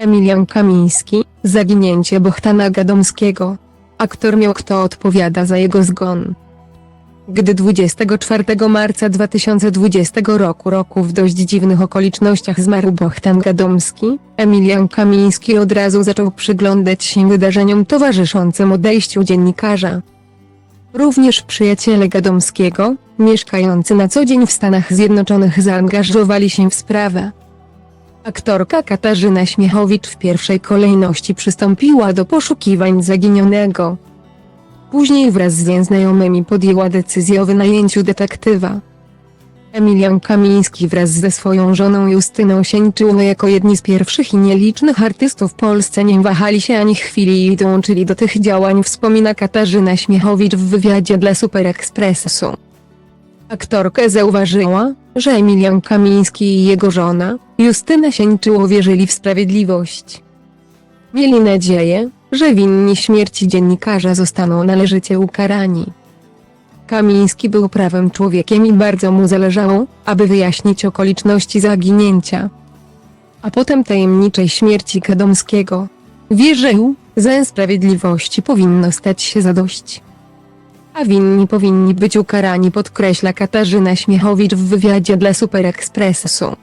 Emilian Kamiński, zaginięcie Bohtana Gadomskiego. Aktor miał kto odpowiada za jego zgon. Gdy 24 marca 2020 roku roku w dość dziwnych okolicznościach zmarł Bohtan Gadomski, Emilian Kamiński od razu zaczął przyglądać się wydarzeniom towarzyszącym odejściu dziennikarza. Również przyjaciele Gadomskiego, mieszkający na co dzień w Stanach Zjednoczonych zaangażowali się w sprawę. Aktorka Katarzyna Śmiechowicz w pierwszej kolejności przystąpiła do poszukiwań zaginionego. Później wraz z nieznajomymi podjęła decyzję o wynajęciu detektywa. Emilian Kamiński wraz ze swoją żoną Justyną Sieńczyło jako jedni z pierwszych i nielicznych artystów w Polsce nie wahali się ani chwili i dołączyli do tych działań wspomina Katarzyna Śmiechowicz w wywiadzie dla Super Expressu. Aktorka zauważyła, że Emilian Kamiński i jego żona, Justyna Sieńczyło wierzyli w sprawiedliwość. Mieli nadzieję, że winni śmierci dziennikarza zostaną należycie ukarani. Kamiński był prawym człowiekiem i bardzo mu zależało, aby wyjaśnić okoliczności zaginięcia. A potem tajemniczej śmierci Gadomskiego. Wierzył, że sprawiedliwości powinno stać się zadość. A winni powinni być ukarani podkreśla Katarzyna Śmiechowicz w wywiadzie dla Super Expressu.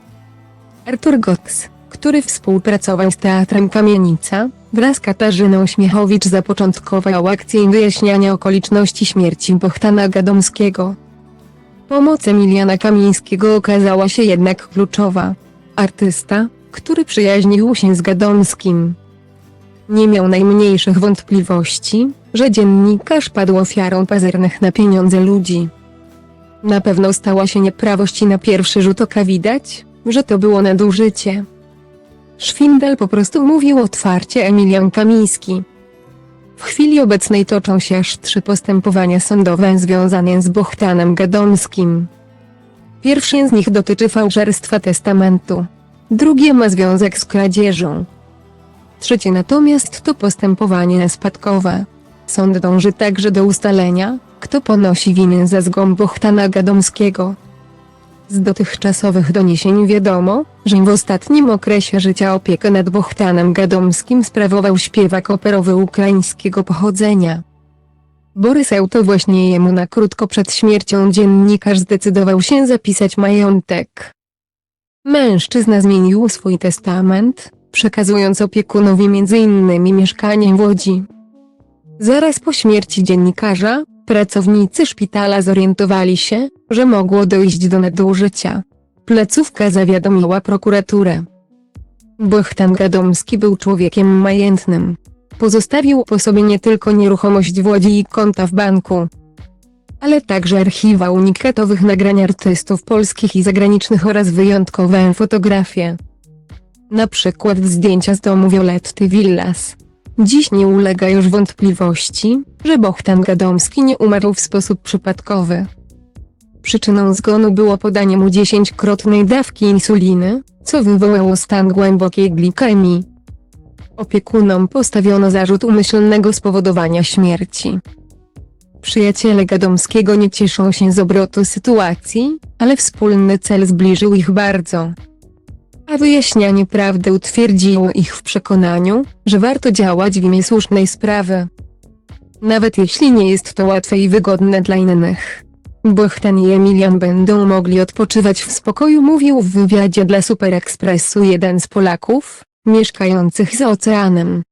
Artur Gox, który współpracował z Teatrem Kamienica, wraz z Katarzyną Śmiechowicz zapoczątkował akcję wyjaśniania okoliczności śmierci Bohtana Gadomskiego. Pomoc Emiliana Kamińskiego okazała się jednak kluczowa. Artysta, który przyjaźnił się z Gadomskim, nie miał najmniejszych wątpliwości, że dziennikarz padł ofiarą pazernych na pieniądze ludzi. Na pewno stała się nieprawość i na pierwszy rzut oka widać, że to było nadużycie. Szwindel po prostu mówił otwarcie Emilian Kamiński. W chwili obecnej toczą się aż trzy postępowania sądowe związane z Bohtanem Gadomskim. Pierwsze z nich dotyczy fałszerstwa testamentu. Drugie ma związek z kradzieżą. Trzecie natomiast to postępowanie spadkowe. Sąd dąży także do ustalenia, kto ponosi winę za zgon Bohtana Gadomskiego. Z dotychczasowych doniesień wiadomo, że w ostatnim okresie życia opiekę nad Bohtanem Gadomskim sprawował śpiewak operowy ukraińskiego pochodzenia. Borys to właśnie jemu na krótko przed śmiercią dziennikarz zdecydował się zapisać majątek. Mężczyzna zmienił swój testament, przekazując opiekunowi m.in. mieszkanie w Łodzi. Zaraz po śmierci dziennikarza, pracownicy szpitala zorientowali się, że mogło dojść do nadużycia. Placówka zawiadomiła prokuraturę. Bohtan Gadomski był człowiekiem majętnym. Pozostawił po sobie nie tylko nieruchomość w Łodzi i konta w banku, ale także archiwa unikatowych nagrań artystów polskich i zagranicznych oraz wyjątkowe fotografie. Na przykład zdjęcia z domu Violetty Villas. Dziś nie ulega już wątpliwości, że Bohtan Gadomski nie umarł w sposób przypadkowy. Przyczyną zgonu było podanie mu dziesięćkrotnej dawki insuliny, co wywołało stan głębokiej glikemii. Opiekunom postawiono zarzut umyślnego spowodowania śmierci. Przyjaciele Gadomskiego nie cieszą się z obrotu sytuacji, ale wspólny cel zbliżył ich bardzo a wyjaśnianie prawdy utwierdziło ich w przekonaniu, że warto działać w imię słusznej sprawy. Nawet jeśli nie jest to łatwe i wygodne dla innych. Bohtan i Emilian będą mogli odpoczywać w spokoju mówił w wywiadzie dla Super Expressu jeden z Polaków, mieszkających za oceanem.